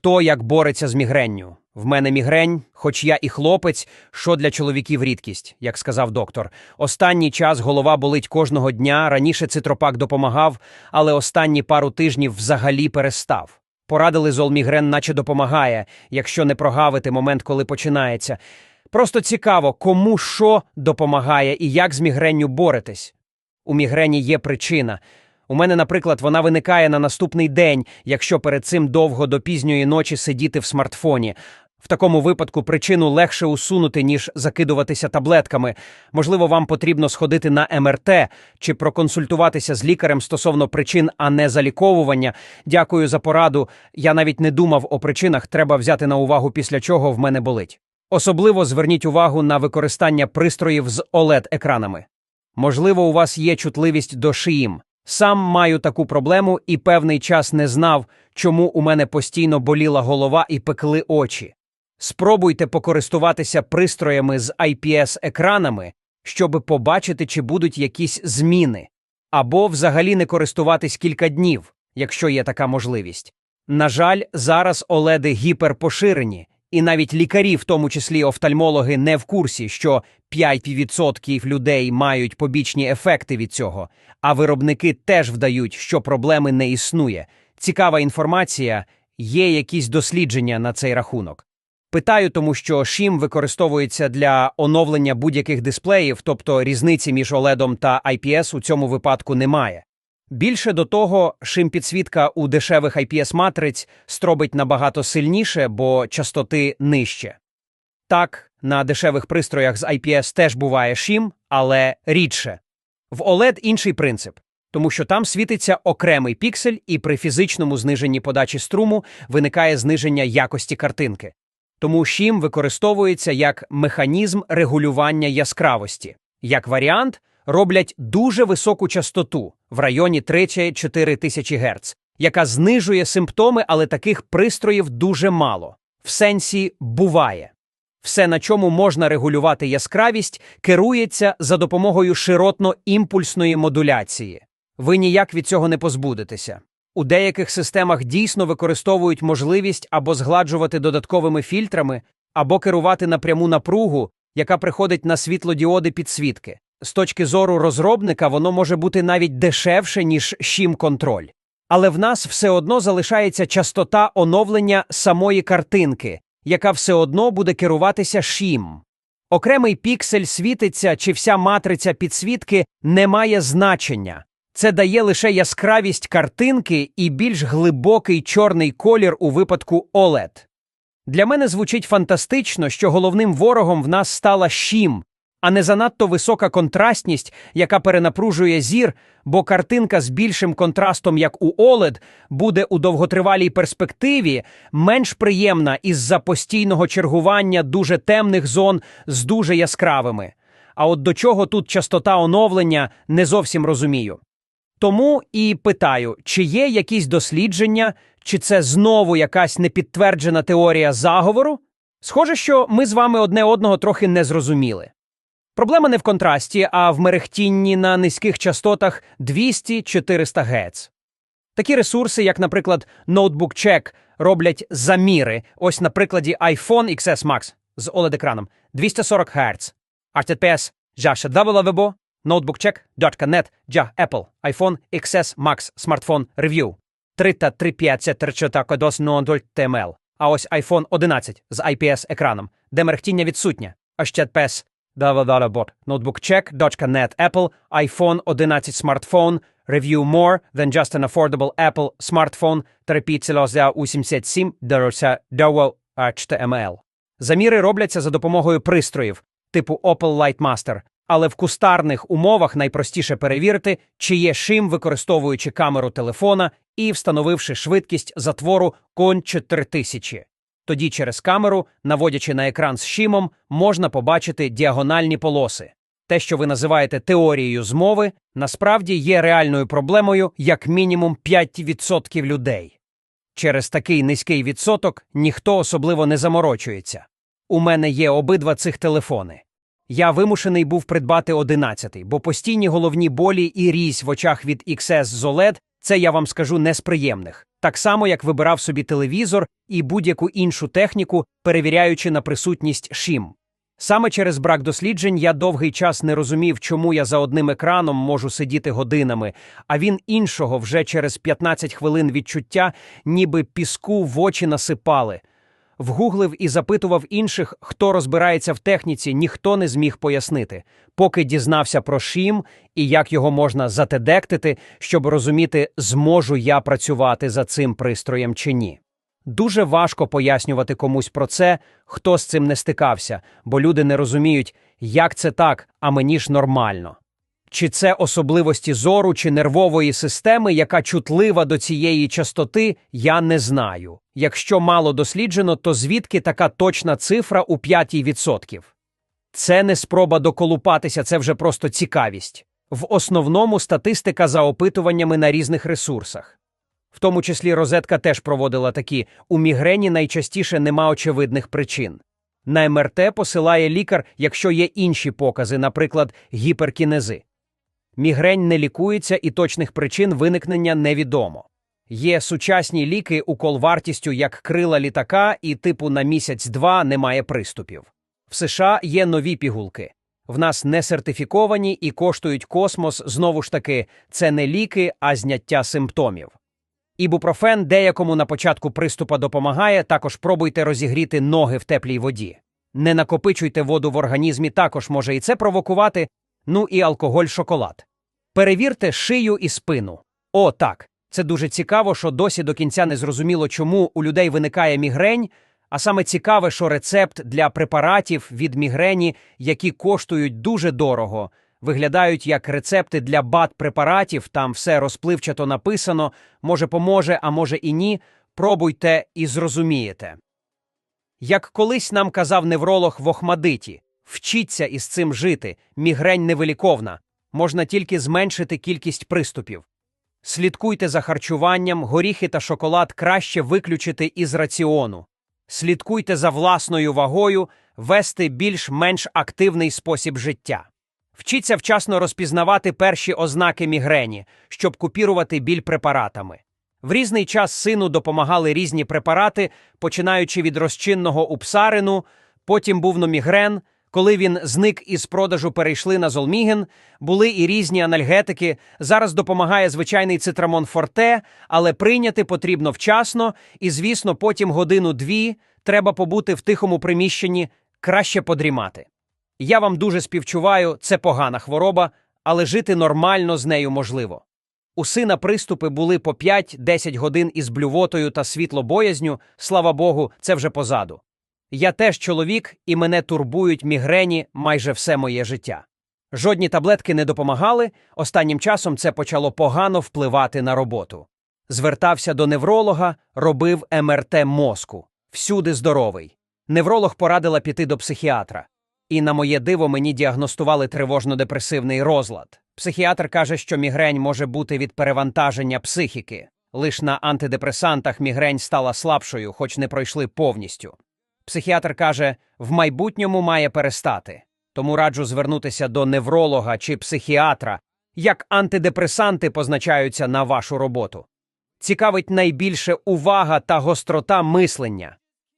Хто як бореться з мігренню? В мене мігрень, хоч я і хлопець, що для чоловіків рідкість, як сказав доктор. Останній час голова болить кожного дня. Раніше цитропак допомагав, але останні пару тижнів взагалі перестав. Порадили золмігрен, наче допомагає, якщо не прогавити момент, коли починається. Просто цікаво, кому що допомагає і як з мігренню боретесь. У мігрені є причина. У мене, наприклад, вона виникає на наступний день, якщо перед цим довго до пізньої ночі сидіти в смартфоні. В такому випадку причину легше усунути, ніж закидуватися таблетками. Можливо, вам потрібно сходити на МРТ чи проконсультуватися з лікарем стосовно причин, а не заліковування. Дякую за пораду. Я навіть не думав о причинах, треба взяти на увагу, після чого в мене болить. Особливо зверніть увагу на використання пристроїв з OLED-екранами. Можливо, у вас є чутливість до шиїм. Сам маю таку проблему і певний час не знав, чому у мене постійно боліла голова і пекли очі. Спробуйте покористуватися пристроями з IPS-екранами, щоб побачити, чи будуть якісь зміни, або взагалі не користуватись кілька днів, якщо є така можливість. На жаль, зараз оледи гіперпоширені, і навіть лікарі, в тому числі офтальмологи, не в курсі, що 5% людей мають побічні ефекти від цього, а виробники теж вдають, що проблеми не існує. Цікава інформація, є якісь дослідження на цей рахунок. Питаю, тому що шім використовується для оновлення будь-яких дисплеїв, тобто різниці між OLED та IPS у цьому випадку немає. Більше до того, шим-підсвітка у дешевих IPS-матриць стробить набагато сильніше, бо частоти нижче. Так, на дешевих пристроях з IPS теж буває шим, але рідше. В OLED інший принцип, тому що там світиться окремий піксель, і при фізичному зниженні подачі струму виникає зниження якості картинки. Тому шім використовується як механізм регулювання яскравості. Як варіант, роблять дуже високу частоту в районі 3-4 тисячі Гц, яка знижує симптоми, але таких пристроїв дуже мало. В сенсі буває. Все, на чому можна регулювати яскравість, керується за допомогою широтно-імпульсної модуляції. Ви ніяк від цього не позбудетеся. У деяких системах дійсно використовують можливість або згладжувати додатковими фільтрами, або керувати напряму напругу, яка приходить на світлодіоди підсвітки. З точки зору розробника, воно може бути навіть дешевше, ніж щім контроль. Але в нас все одно залишається частота оновлення самої картинки, яка все одно буде керуватися шім. Окремий піксель світиться чи вся матриця підсвітки не має значення. Це дає лише яскравість картинки і більш глибокий чорний колір у випадку OLED. Для мене звучить фантастично, що головним ворогом в нас стала щім, а не занадто висока контрастність, яка перенапружує зір, бо картинка з більшим контрастом, як у OLED, буде у довготривалій перспективі менш приємна із-за постійного чергування дуже темних зон з дуже яскравими. А от до чого тут частота оновлення не зовсім розумію. Тому і питаю, чи є якісь дослідження, чи це знову якась непідтверджена теорія заговору? Схоже, що ми з вами одне одного трохи не зрозуміли. Проблема не в контрасті, а в мерехтінні на низьких частотах 200-400 Гц. Такі ресурси, як, наприклад, Notebook Check, роблять заміри. Ось на прикладі iPhone XS Max з OLED-екраном 240 Гц. Жаша www notebookcheck.net Джа Apple iPhone XS Max смартфон Review 3 та 3.5 кодос TML. А ось iPhone 11 з IPS-екраном, де мерехтіння відсутнє. HTTPS www notebookcheck.net Apple iPhone 11 смартфон. Review more than just an affordable Apple smartphone. 3.87 дорожця DOW HTML. Заміри робляться за допомогою пристроїв типу Opel Lightmaster, але в кустарних умовах найпростіше перевірити, чи є шим, використовуючи камеру телефона і встановивши швидкість затвору кон 4000. Тоді через камеру, наводячи на екран з шимом, можна побачити діагональні полоси. Те, що ви називаєте теорією змови, насправді є реальною проблемою як мінімум 5% людей. Через такий низький відсоток ніхто особливо не заморочується. У мене є обидва цих телефони. Я вимушений був придбати одинадцятий, бо постійні головні болі і різь в очах від XS з OLED Це я вам скажу не з приємних. Так само, як вибирав собі телевізор і будь-яку іншу техніку, перевіряючи на присутність шім. Саме через брак досліджень я довгий час не розумів, чому я за одним екраном можу сидіти годинами, а він іншого вже через 15 хвилин відчуття, ніби піску в очі насипали. Вгуглив і запитував інших, хто розбирається в техніці, ніхто не зміг пояснити, поки дізнався про шім і як його можна затедектити, щоб розуміти, зможу я працювати за цим пристроєм чи ні. Дуже важко пояснювати комусь про це, хто з цим не стикався, бо люди не розуміють, як це так, а мені ж нормально. Чи це особливості зору чи нервової системи, яка чутлива до цієї частоти, я не знаю. Якщо мало досліджено, то звідки така точна цифра у 5%? Це не спроба доколупатися, це вже просто цікавість. В основному статистика за опитуваннями на різних ресурсах. В тому числі розетка теж проводила такі у мігрені найчастіше нема очевидних причин. На МРТ посилає лікар, якщо є інші покази, наприклад, гіперкінези. Мігрень не лікується і точних причин виникнення невідомо. Є сучасні ліки, укол вартістю як крила літака, і типу на місяць-два немає приступів. В США є нові пігулки. В нас не сертифіковані і коштують космос, знову ж таки, це не ліки, а зняття симптомів. Ібупрофен деякому на початку приступа допомагає, також пробуйте розігріти ноги в теплій воді. Не накопичуйте воду в організмі, також може і це провокувати, ну і алкоголь шоколад. Перевірте шию і спину. О, так. Це дуже цікаво, що досі до кінця не зрозуміло, чому у людей виникає мігрень, а саме цікаве, що рецепт для препаратів від мігрені, які коштують дуже дорого, виглядають як рецепти для бат-препаратів, там все розпливчато написано, може поможе, а може і ні. Пробуйте і зрозумієте. Як колись нам казав невролог в Охмадиті, вчіться із цим жити, мігрень невиліковна, можна тільки зменшити кількість приступів. Слідкуйте за харчуванням, горіхи та шоколад краще виключити із раціону. Слідкуйте за власною вагою, вести більш-менш активний спосіб життя. Вчіться вчасно розпізнавати перші ознаки мігрені, щоб купірувати біль препаратами. В різний час сину допомагали різні препарати, починаючи від розчинного упсарину, потім був номігрен. Коли він зник із продажу, перейшли на золміген, були і різні анальгетики. Зараз допомагає звичайний цитрамон форте, але прийняти потрібно вчасно, і, звісно, потім годину-дві треба побути в тихому приміщенні, краще подрімати. Я вам дуже співчуваю, це погана хвороба, але жити нормально з нею можливо. У сина приступи були по 5-10 годин із блювотою та світлобоязню, слава Богу, це вже позаду. Я теж чоловік, і мене турбують мігрені майже все моє життя. Жодні таблетки не допомагали, останнім часом це почало погано впливати на роботу. Звертався до невролога, робив МРТ мозку. Всюди здоровий. Невролог порадила піти до психіатра. І, на моє диво, мені діагностували тривожно-депресивний розлад. Психіатр каже, що мігрень може бути від перевантаження психіки. Лиш на антидепресантах мігрень стала слабшою, хоч не пройшли повністю. Психіатр каже, в майбутньому має перестати. Тому раджу звернутися до невролога чи психіатра, як антидепресанти позначаються на вашу роботу. Цікавить найбільше увага та гострота мислення.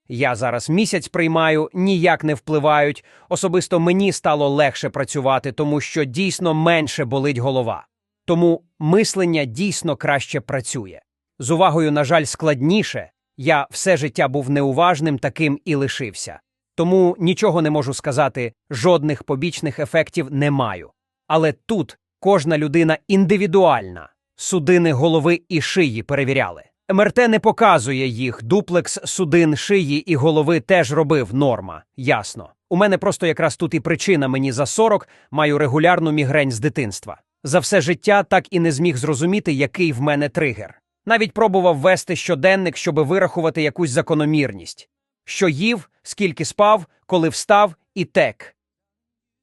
Я зараз місяць приймаю, ніяк не впливають. Особисто мені стало легше працювати, тому що дійсно менше болить голова. Тому мислення дійсно краще працює. З увагою, на жаль, складніше. Я все життя був неуважним таким і лишився. Тому нічого не можу сказати, жодних побічних ефектів не маю. Але тут кожна людина індивідуальна, судини голови і шиї перевіряли. МРТ не показує їх, дуплекс судин шиї і голови теж робив норма, ясно. У мене просто якраз тут і причина мені за 40, маю регулярну мігрень з дитинства. За все життя так і не зміг зрозуміти, який в мене тригер. Навіть пробував вести щоденник, щоб вирахувати якусь закономірність. Що їв, скільки спав, коли встав і тек.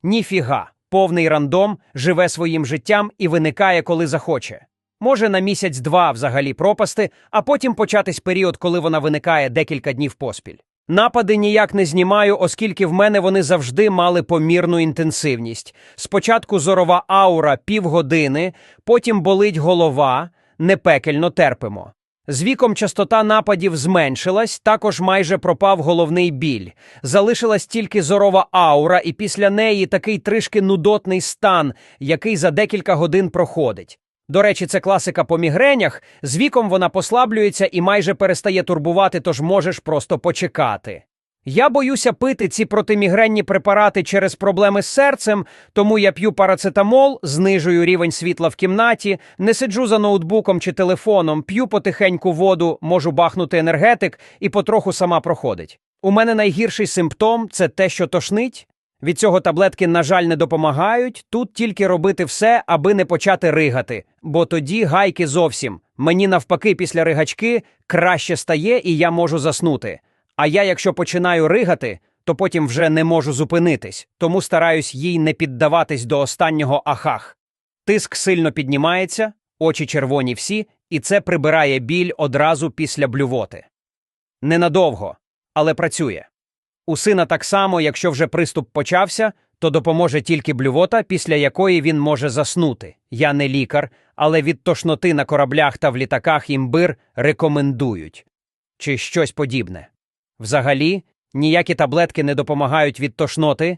Ніфіга, повний рандом живе своїм життям і виникає, коли захоче. Може на місяць-два взагалі пропасти, а потім початись період, коли вона виникає декілька днів поспіль. Напади ніяк не знімаю, оскільки в мене вони завжди мали помірну інтенсивність. Спочатку зорова аура півгодини, потім болить голова, не пекельно терпимо. З віком частота нападів зменшилась, також майже пропав головний біль. Залишилась тільки зорова аура, і після неї такий трішки нудотний стан, який за декілька годин проходить. До речі, це класика по мігренях. З віком вона послаблюється і майже перестає турбувати, тож можеш просто почекати. Я боюся пити ці протимігренні препарати через проблеми з серцем, тому я п'ю парацетамол, знижую рівень світла в кімнаті, не сиджу за ноутбуком чи телефоном, п'ю потихеньку воду, можу бахнути енергетик і потроху сама проходить. У мене найгірший симптом це те, що тошнить. Від цього таблетки, на жаль, не допомагають. Тут тільки робити все, аби не почати ригати, бо тоді гайки зовсім. Мені навпаки, після ригачки краще стає, і я можу заснути. А я, якщо починаю ригати, то потім вже не можу зупинитись, тому стараюсь їй не піддаватись до останнього ахах. Тиск сильно піднімається, очі червоні всі, і це прибирає біль одразу після блювоти. Ненадовго, але працює. У сина так само, якщо вже приступ почався, то допоможе тільки блювота, після якої він може заснути. Я не лікар, але від тошноти на кораблях та в літаках імбир рекомендують. Чи щось подібне. Взагалі, ніякі таблетки не допомагають від тошноти,